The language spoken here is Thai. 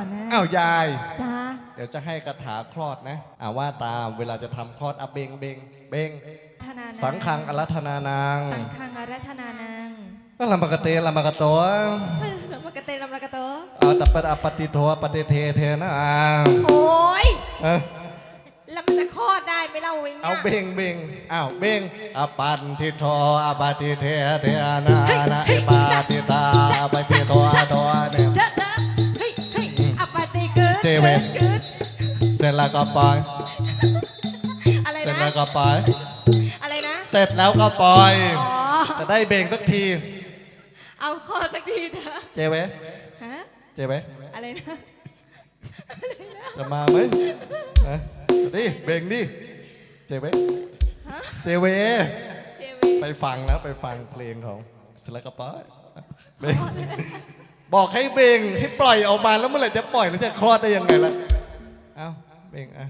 นะอ้าวยาย จ้าเดี๋ยวจะให้คาถาคลอดนะ อ่าว่าตามเวลาจะทำคลอดอะเบงเบงเบง ธนานัสังคังอรัธนานางสังคังอารัธนานังก็ลำบากเตลำบากตัวมกเตลำลากะโตเอาแต่ปะอปฏิโทปฏิเทเทนะอ่าโอ้ยเอ้ยแล้วมันจะคลอดได้ไหมเล่าวิงเอาเบงเบงอ้าวเบงอปันทิโทอปฏิเทเทนานะเอป เจเวนกึดเสร็จแล้วก็ปล่อยอะไรเสร็จนะ แล้วก็ปล่อยอะไรนะ เสร็จแล้วก็ปล่อย อ๋อ จะได้เบงสักที เอาคลอดสักทีนะ เจเวฮะ เจเวอะไรนะ จะมาไหมนะดิเบงดิ เจเวฮะ เจเวเจเวไปฟังนะไปฟังเพลงของสลักกระป๋อยเบง บอกให้เบงให้ปล่อยออกมาแล้วเมื่อไหร่จะปล่อยแล้วจะคลอดได้ยังไงล่ะ เอ้าเบงอะ